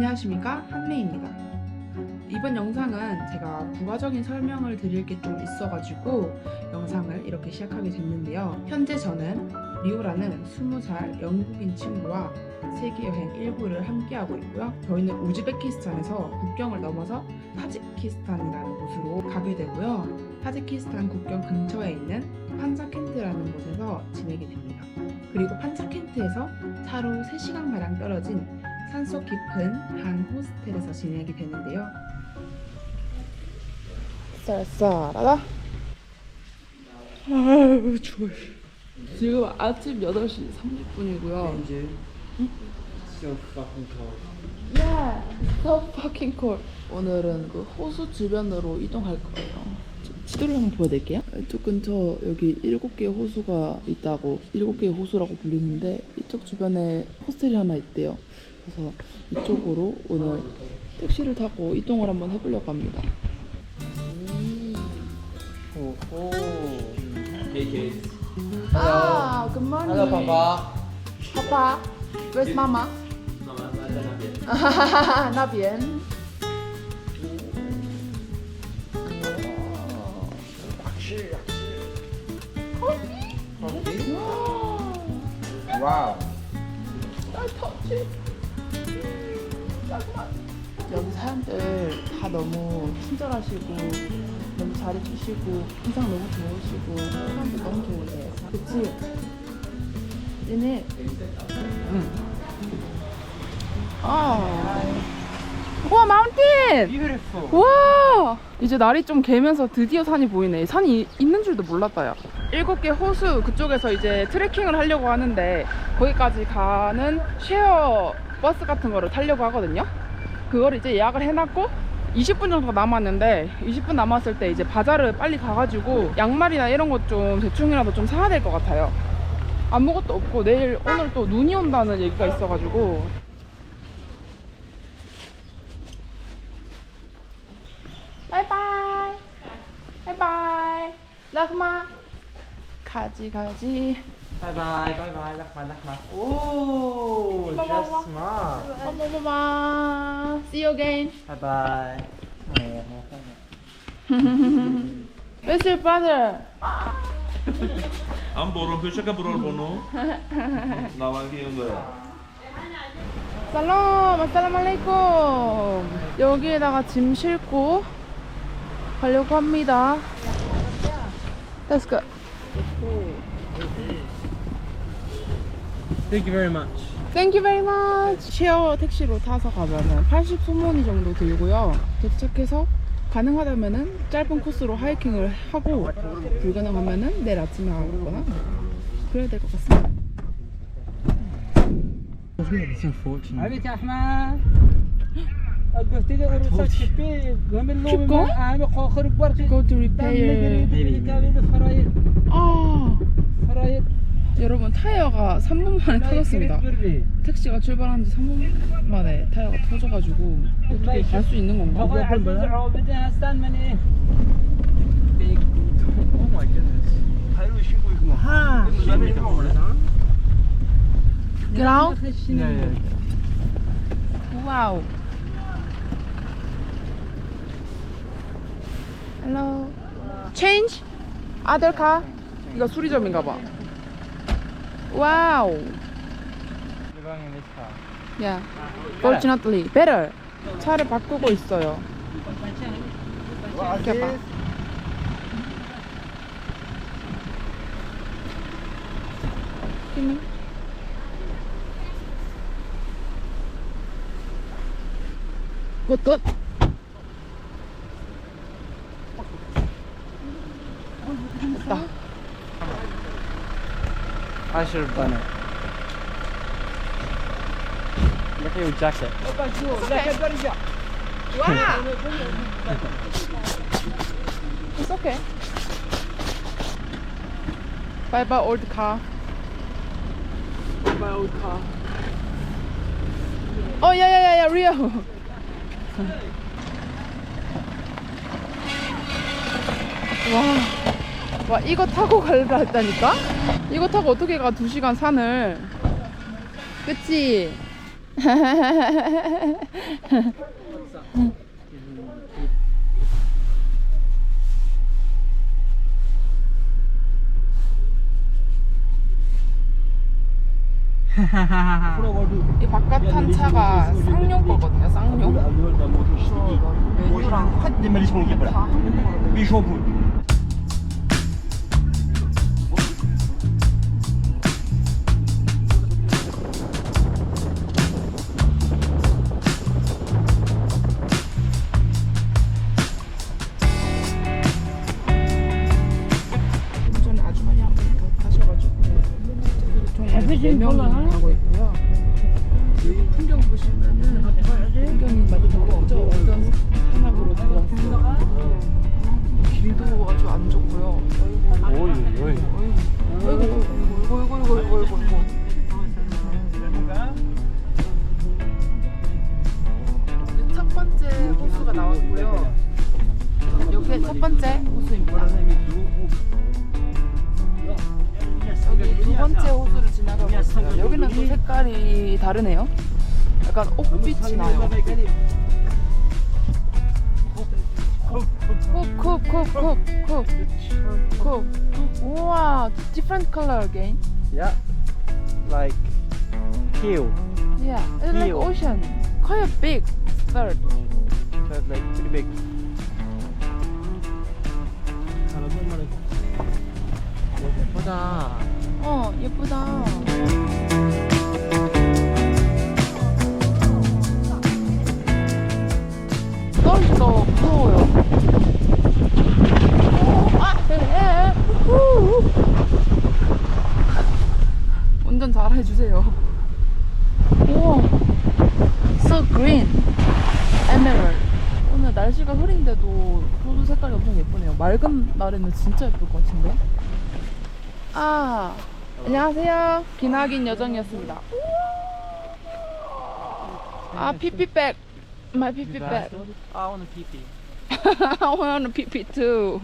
안녕하십니까 한매입니다. 이번 영상은 제가 부가적인 설명을 드릴 게 좀 있어가지고 영상을 이렇게 시작하게 됐는데요. 현재 저는 리오라는 20살 영국인 친구와 세계 여행 일부를 함께하고 있고요. 저희는 우즈베키스탄에서 국경을 넘어서 타지키스탄이라는 곳으로 가게 되고요. 타지키스탄 국경 근처에 있는 판자켄트라는 곳에서 지내게 됩니다. 그리고 판자켄트에서 차로 3시간가량 떨어진 산속 깊은 한 호스텔에서 지내게 되는데요. 쌀쌀하다. 아유 추워. 지금 아침 8시 30분이고요. Angel. So fucking cold. Yeah, so fucking cold. 오늘은 그 호수 주변으로 이동할 거예요. 지- 지도를 한번 보여드릴게요. 이쪽 근처 여기 일곱 개의 호수가 있다고 일곱 개의 호수라고 불리는데 이쪽 주변에 호스텔이 하나 있대요. 그래서 이쪽으로 오늘 택시를 타고 이동을 한번 해보려고 합니다. Oh, oh. Hey kids. 아, good morning. Hello, Papa. Papa, where's Mama? Mama, din. Na bien. Wow. 여기 사람들 다 너무 친절하시고 너무 잘해주시고 인상 너무 좋으시고 사람들 너무 좋으세요. 그치? 얘네 응. 아. 우와 마운틴! Beautiful. 와 이제 날이 좀 개면서 드디어 산이 보이네 산이 있는 줄도 몰랐다 야 일곱 개 호수 그쪽에서 이제 트레킹을 하려고 하는데 거기까지 가는 쉐어 버스 같은 거를 타려고 하거든요. 그걸 이제 예약을 해놨고 20분 정도가 남았는데 20분 남았을 때 이제 바자르 빨리 가가지고 양말이나 이런 것 좀 대충이라도 좀 사야 될 것 같아요. 아무것도 없고 내일 오늘 또 눈이 온다는 얘기가 있어가지고 바이바이 바이바이 라흐마 가지 가지 Bye bye, bye bye, lakma, lakma. Oh, just smart. 어머머마 see you again Bye bye. Where's your brother? Am borong pwede ka borong bono? Nawagi yung 거야. 살롬 아살라말레이쿰 여기에다가 짐 싣고 가려고 합니다 Let's go cool. Thank you very much. Thank you very much. 쉐어 택시로 타서 가면은 80 소모니 정도 들고요. 도착해서 가능하다면은 짧은 코스로 하이킹을 하고 불가능하면은 내일 아침에 가거나 그래야 될 것 같습니다. It's unfortunate. Go to repair. Maybe. 여러분 타이어가 3분 만에 터졌습니다 택시가 출발한 지 3분 만에 타이어가 터져가지고 어떻게 갈 수 있는 건가? 아, 그라우? 네. 네, 네. 와우. Hello. Change? 이거 수리점인가 봐. Car. Yeah. Fortunately, better. 차를 바꾸고 있어요. 이렇게 봐. 힘이. 굿, 굿. I should have done it. Look at your jacket. It's okay. Bye bye old car. Bye bye old car. Oh yeah yeah yeah yeah real. 와, 와 이거 타고 갈라 했다니까? 이거 타고 어떻게 가? 2시간 산을. 그치? 이 바깥 한 차가 쌍용 거거든요. 쌍용. 다 한국어로. 운전 첫 번째 호수입니다. 여기 두 번째 호수를 지나가고 있어요. 여기는 또 색깔이 다르네요. 약간 옥빛이 나요. 쿡, 쿡, 쿡, 쿡, 쿡, 쿡. 우와, different color again. Yeah. Like hill. Yeah, it's like ocean. Quite big. Third. It's like pretty big. 예쁘다. 어, 예쁘다. 떨어지다 무서워요. 아, 에, 에, 에. 우, 우. 운전 잘 해주세요. 우와, so green, emerald. 오늘 날씨가 흐린데도 호수 색깔이 엄청 예쁘네요. 맑은 날에는 진짜 예쁠 것 같은데. 아, 안녕하세요. 기나긴 여정이었습니다. 아, 피피백. My 피피백. I want a pee pee. I want a PP too.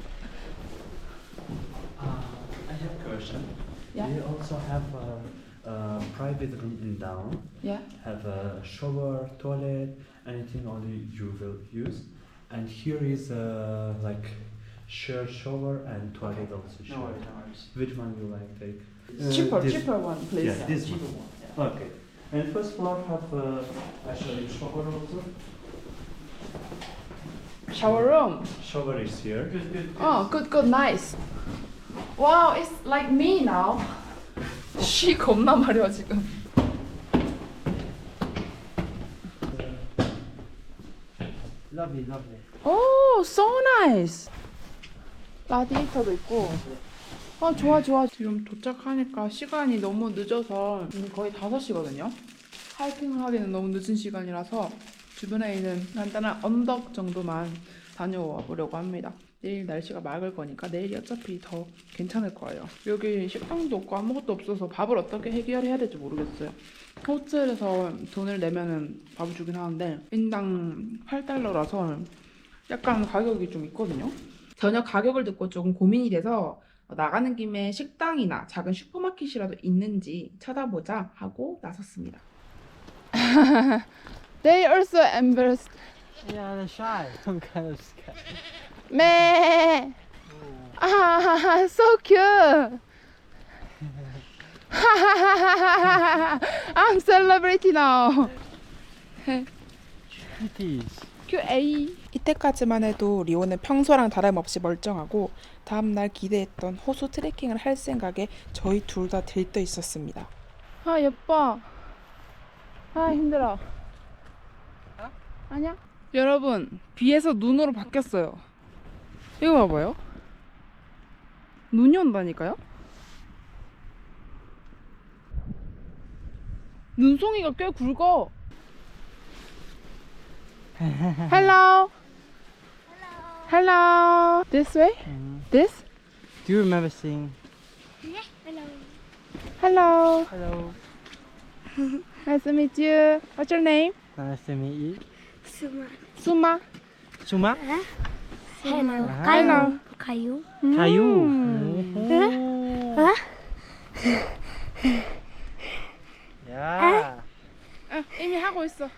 Uh, I have a question. Yeah. Do you also have a, a private room in down? Yeah. Have a shower, toilet, anything only you will use? And here is a like shared shower and toilet also shared. Which one you like take? Uh, cheaper, this- cheaper one, please. Yeah, this one. Okay. And first floor have uh, actually shower also. Shower room. Shower is here. Oh, good, good, nice. Wow, it's like me now. 쉬 겁나 마려 지금. Lovely, lovely. 오, so nice. 라디에이터도 있고. 아, 좋아, 좋아. 지금 도착하니까 시간이 너무 늦어서 거의 5시거든요. 하이킹을 하기는 너무 늦은 시간이라서 주변에 있는 간단한 언덕 정도만 다녀와 보려고 합니다. 내일 날씨가 맑을 거니까 내일이 어차피 더 괜찮을 거예요. 여기 식당도 없고 아무것도 없어서 밥을 어떻게 해결해야 될지 모르겠어요. 호텔에서 돈을 내면은 밥을 주긴 하는데 인당 8달러라서 약간 가격이 좀 있거든요. 저녁 가격을 듣고 조금 고민이 돼서 나가는 김에 식당이나 작은 슈퍼마켓이라도 있는지 찾아보자 하고 나섰습니다. They also embarrassed Yeah, they're shy. I'm kind of scared. me. Ah, so cute. I'm celebrity now. Kitties. QA. 이때까지만 해도 리오는 평소랑 다름없이 멀쩡하고 다음날 기대했던 호수 트레킹을 할 생각에 저희 둘 다 들떠 있었습니다. 아 예뻐. 아 힘들어. 아니야? 여러분 비에서 눈으로 바뀌었어요. 이거 봐봐요. 눈이 온다니까요? 눈송이가 꽤 굵어. Hello. Hello. This way? Mhm. This? Do you remember seeing? Hello. Hello. Nice to meet you. What's your name? Nice to meet you. Suma. Suma. Suma? Hello. Ah. Hello. Kayu. Caillou. 음. Huh? Yeah. 아, 이미 하고 있어.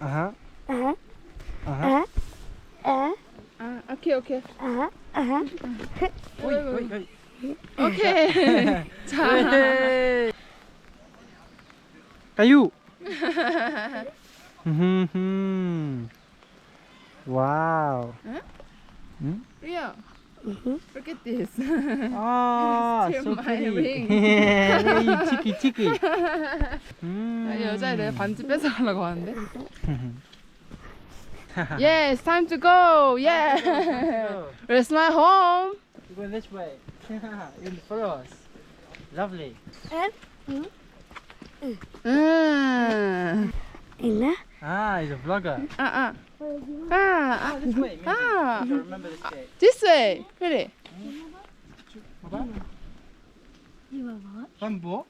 아하. 아하. 아하. 아, 아, 오케이, 오케이. 아하, 아하. 오이, 오 Mhm. look at this. Ah, Still so my pretty. ring. Hey, cheeky, cheeky. Mm. 아, 여자애 내가 반지 뺏어가려고 하는데. yes, time to go. Yeah. Where's my home? We're going this way. In follow us. Lovely. 음. Ina. Ah, he's a vlogger. 아, 아. 아, 아. This way. 아. You remember this gate. This way. Really? Bamboo.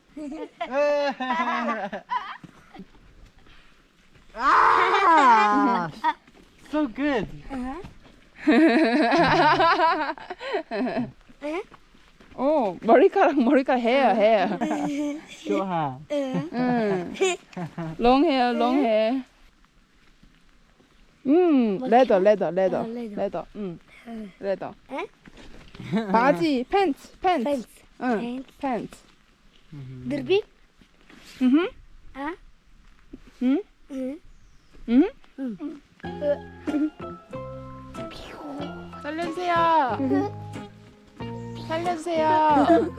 ah, so good. 오, 머리카락, 머리카락 헤어, 헤어. Short hair. 응. long hair, long hair. 음, 레더, 레더, 레더, 아, 레더. 레더. 음, 레더. 에? 바지, 팬츠, 팬츠. Fence. 응, Fence. 팬츠. Derby. 음, Ah. 음, Mm. 음. 살려주세요. 살려주세요.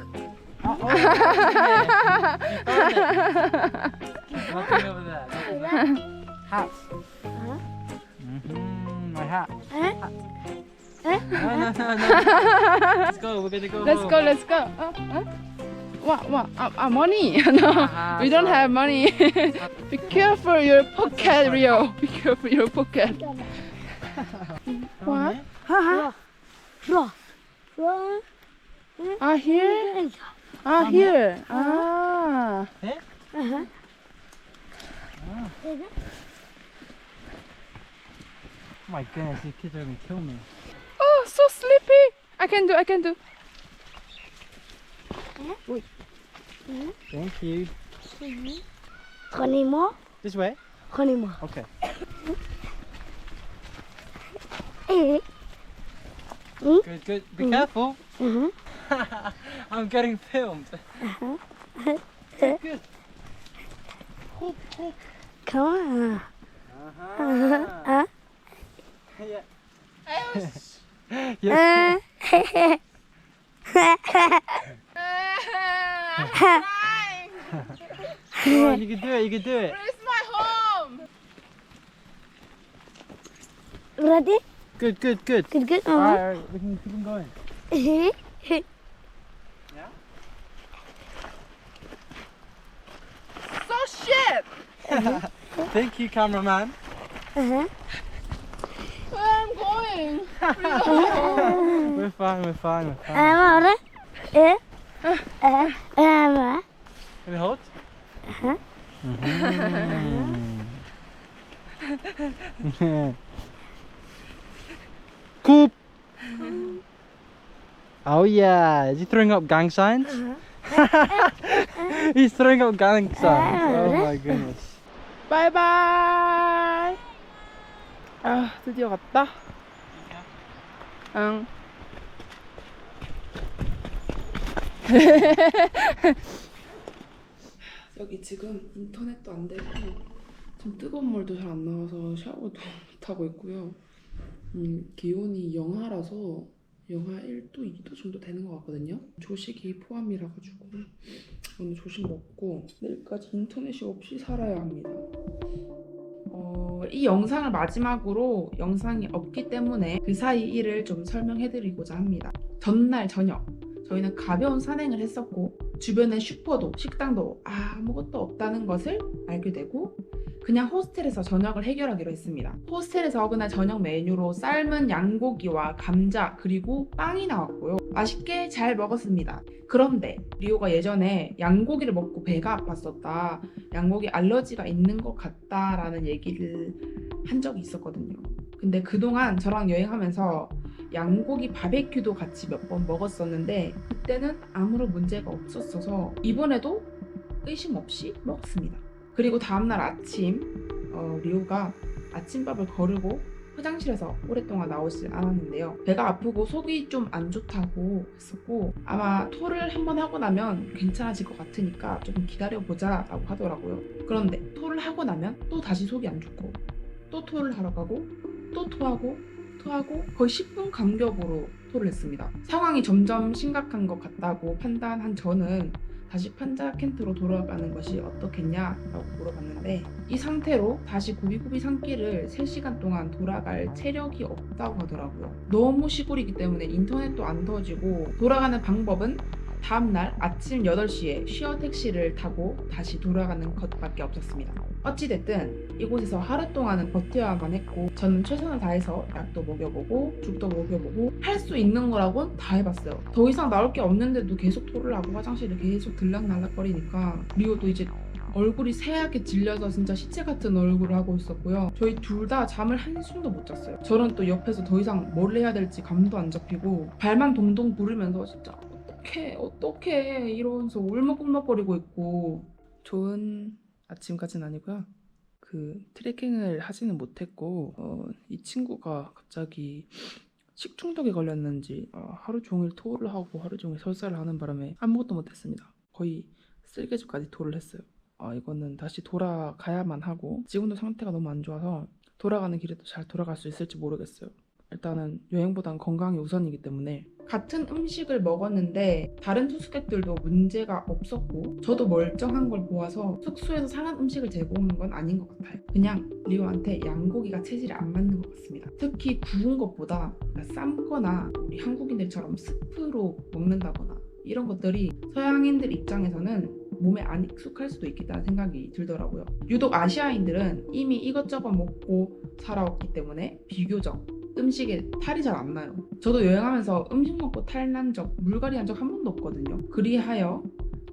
Nothing over there. Nothing there. Hat. Uh-huh. Mhm, my hat. Eh? No, no, no, no. Let's go. We're gonna go. Let's home. go, let's go. 어, 어? 와, 와, 아, 아, money. no, Ah, we don't sorry. have money. Be careful your pocket, Rio. Be careful your pocket. What? Raw. Raw. Ah, here? Ah, here. Ah. Uh-huh. Oh my goodness, these kids are gonna kill me. Oh, so sleepy. I can do, I can do. Wait. Thank you. Prenez-moi. This way. Prenez-moi. Okay. Eh. Good, good. Be careful. Mhm. I'm getting filmed. good, good. Hoop, hoop. Come on. Uh-huh. Ah. Yeah. Eh. yeah. Come on, you can do it. You can do it. Where's my home? Ready? Good, good, good. Good, good. All right, Uh-huh. all right. We can keep on going. So shit. Thank you, cameraman. Uh-huh. Where I'm going? We're fine. We're fine. We're fine. I'm alright. Eh. Eh. I'm alright. Can we hold? Uh-huh. Mhm. Coop. Oh yeah, is he throwing up gang signs? He's throwing up gang signs. Oh my goodness. 바이바이. 아, 드디어 갔다. 응. 여기 지금 인터넷도 안 되고 지금 뜨거운 물도 잘 안 나와서 샤워도 못 하고 있고요. 음, 기온이 영하라서 영하 1도, 2도 정도 되는 것 같거든요. 조식이 포함이라 가지고 오늘 조식 먹고 내일까지 인터넷이 없이 살아야 합니다. 어, 이 영상을 마지막으로 영상이 없기 때문에 그 사이 일을 좀 설명해드리고자 합니다. 전날 저녁 저희는 가벼운 산행을 했었고 주변에 슈퍼도 식당도 아무것도 없다는 것을 알게 되고 그냥 호스텔에서 저녁을 해결하기로 했습니다. 호스텔에서 그날 저녁 메뉴로 삶은 양고기와 감자 그리고 빵이 나왔고요. 맛있게 잘 먹었습니다. 그런데 리오가 예전에 양고기를 먹고 배가 아팠었다. 양고기 알러지가 있는 것 같다라는 얘기를 한 적이 있었거든요. 근데 그동안 저랑 여행하면서 양고기 바베큐도 같이 몇 번 먹었었는데 그때는 아무런 문제가 없었어서 이번에도 의심 없이 먹었습니다. 그리고 다음날 아침 어, 리오가 아침밥을 거르고 화장실에서 오랫동안 나오질 않았는데요. 배가 아프고 속이 좀 안 좋다고 했었고 아마 토를 한번 하고 나면 괜찮아질 것 같으니까 조금 기다려보자 라고 하더라고요. 그런데 토를 하고 나면 또 다시 속이 안 좋고 또 토를 하러 가고 또 토하고 토하고 거의 10분 간격으로 토를 했습니다. 상황이 점점 심각한 것 같다고 판단한 저는 다시 판자 캔트로 돌아가는 것이 어떻겠냐라고 물어봤는데 이 상태로 다시 구비구비 산길을 3시간 동안 돌아갈 체력이 없다고 하더라고요. 너무 시골이기 때문에 인터넷도 안 터지고 돌아가는 방법은 다음날 아침 8시에 쉬어 택시를 타고 다시 돌아가는 것밖에 없었습니다. 어찌됐든 이곳에서 하루 동안은 버텨야만 했고 저는 최선을 다해서 약도 먹여보고 죽도 먹여보고 할 수 있는 거라곤 다 해봤어요. 더 이상 나올 게 없는데도 계속 토를 하고 화장실을 계속 들락날락거리니까 리오도 이제 얼굴이 새하얗게 질려서 진짜 시체 같은 얼굴을 하고 있었고요. 저희 둘 다 잠을 한숨도 못 잤어요. 저는 또 옆에서 더 이상 뭘 해야 될지 감도 안 잡히고 발만 동동 구르면서 진짜 어떡해 어떡해 이러면서 울먹울먹거리고 있고 좋은 아침까지는 아니고요. 그 트레킹을 하지는 못했고 어, 이 친구가 갑자기 식중독에 걸렸는지 어, 하루 종일 토를 하고 하루 종일 설사를 하는 바람에 아무것도 못했습니다. 거의 쓸개주까지 토를 했어요. 아 이거는 다시 돌아가야만 하고 지금도 상태가 너무 안 좋아서 돌아가는 길에도 잘 돌아갈 수 있을지 모르겠어요. 일단은 여행보단 건강이 우선이기 때문에 같은 음식을 먹었는데 다른 투숙객들도 문제가 없었고 저도 멀쩡한 걸 보아서 숙소에서 상한 음식을 제공한 건 아닌 것 같아요. 그냥 리오한테 양고기가 체질에 안 맞는 것 같습니다. 특히 구운 것보다 삶거나 우리 한국인들처럼 스프로 먹는다거나 이런 것들이 서양인들 입장에서는 몸에 안 익숙할 수도 있겠다는 생각이 들더라고요. 유독 아시아인들은 이미 이것저것 먹고 살아왔기 때문에 비교적 음식에 탈이 잘 안 나요. 저도 여행하면서 음식 먹고 탈난 적, 물갈이 한 적 한 번도 없거든요. 그리하여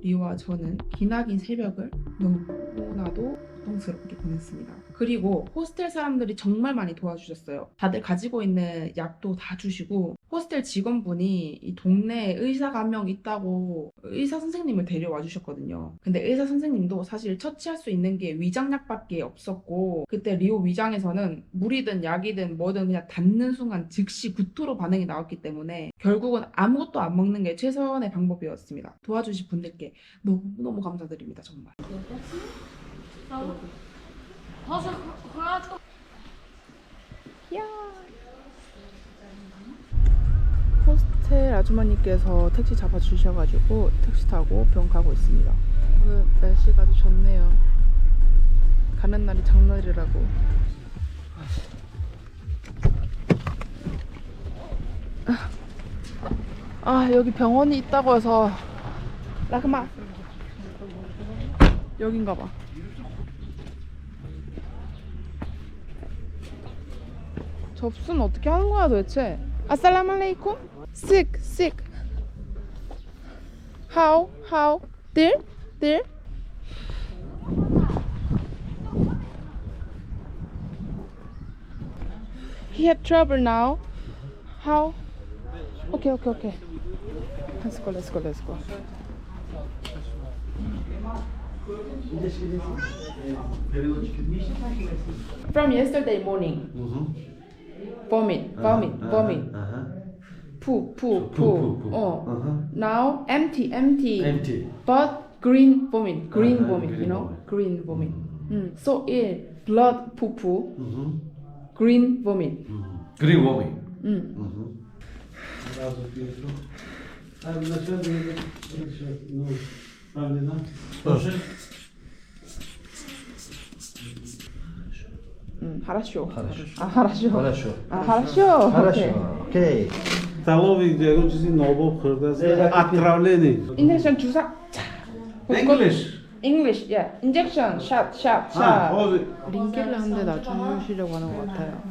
리오와 저는 기나긴 새벽을 너무나도 고통스럽게 보냈습니다. 그리고 호스텔 사람들이 정말 많이 도와주셨어요. 다들 가지고 있는 약도 다 주시고 호스텔 직원분이 이 동네에 의사가 한 명 있다고 의사 선생님을 데려와 주셨거든요. 근데 의사 선생님도 사실 처치할 수 있는 게 위장약밖에 없었고 그때 리오 위장에서는 물이든 약이든 뭐든 그냥 닿는 순간 즉시 구토로 반응이 나왔기 때문에 결국은 아무것도 안 먹는 게 최선의 방법이었습니다. 도와주신 분들께 너무너무 감사드립니다. 정말. 호스텔 아주머니께서 택시 잡아주셔가지고 택시 타고 병 가고 있습니다. 오늘 날씨가 아주 좋네요. 가는 날이 장날이라고. 아 여기 병원이 있다고 해서 라그마 여긴가 봐. 접수는 어떻게 하는 거야 도대체? 아살라말레이쿰? Sick sick. How how? There there. He had trouble now. How? Okay okay okay. Let's go let's go let's go. From yesterday morning. Mm-hmm. Vomit uh-huh, vomit vomit. Uh-huh. poo poo Poo, poo poo, poo. oh Uh-huh. now empty empty Empty. but green vomit green Uh-huh, vomit you green know vomit. green vomit mm. so ill blood poo poo Mm-hmm. green vomit Mm-hmm. Green woman. mm. Mm-hmm. I'm not sure they no, probably not. Mm. хорошо Хорошо. а хорошо Хорошо. а хорошо Хорошо. Окей. Талови jego чизи нобоб хурдасе отравление. 인젝션 주사 English. English yeah injection shot shot 아, shot 어디 링겔을 한 대 놔주시려고 하는 것 같아요.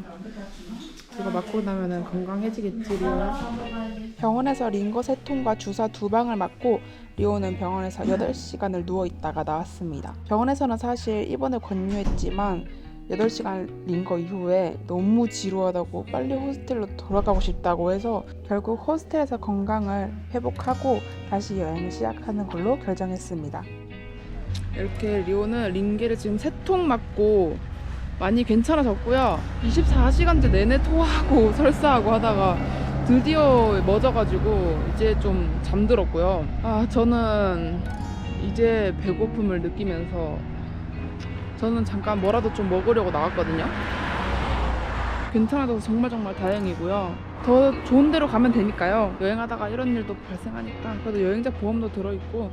이거 맞고 나면은 건강해지겠지 리오야. 병원에서 링거 세 통과 주사 두 방을 맞고 리오는 병원에서 8시간을 누워 있다가 나왔습니다. 병원에서는 사실 입원을 권유했지만 8시간 린 거 이후에 너무 지루하다고 빨리 호스텔로 돌아가고 싶다고 해서 결국 호스텔에서 건강을 회복하고 다시 여행을 시작하는 걸로 결정했습니다. 이렇게 리오는 링게를 지금 세 통 맞고 많이 괜찮아졌고요. 24시간째 내내 토하고 설사하고 하다가 드디어 멎어가지고 이제 좀 잠들었고요. 아 저는 이제 배고픔을 느끼면서 저는 잠깐 뭐라도 좀 먹으려고 나왔거든요. 괜찮아져서 정말 정말 다행이고요. 더 좋은 데로 가면 되니까요. 여행하다가 이런 일도 발생하니까 그래도 여행자 보험도 들어있고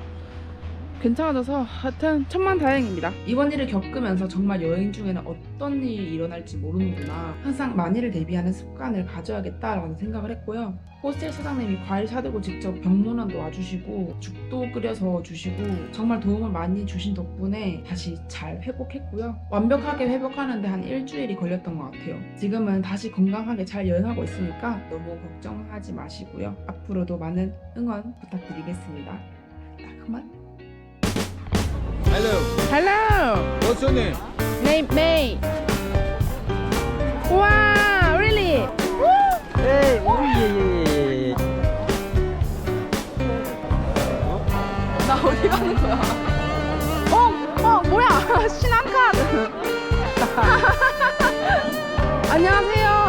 괜찮아져서 하여튼 천만 다행입니다. 이번 일을 겪으면서 정말 여행 중에는 어떤 일이 일어날지 모르는구나. 항상 만일을 대비하는 습관을 가져야겠다라는 생각을 했고요. 호스텔 사장님이 과일 사들고 직접 병문안도 와주시고 죽도 끓여서 주시고 정말 도움을 많이 주신 덕분에 다시 잘 회복했고요. 완벽하게 회복하는데 한 일주일이 걸렸던 것 같아요. 지금은 다시 건강하게 잘 여행하고 있으니까 너무 걱정하지 마시고요. 앞으로도 많은 응원 부탁드리겠습니다. 자, 그만. Hello. Hello. What's your name? Name May. Wow, really? 예, 예, 예, 예. 나 어디 가는 거야? 어, 어, 뭐야? 신한 카드. 안녕하세요.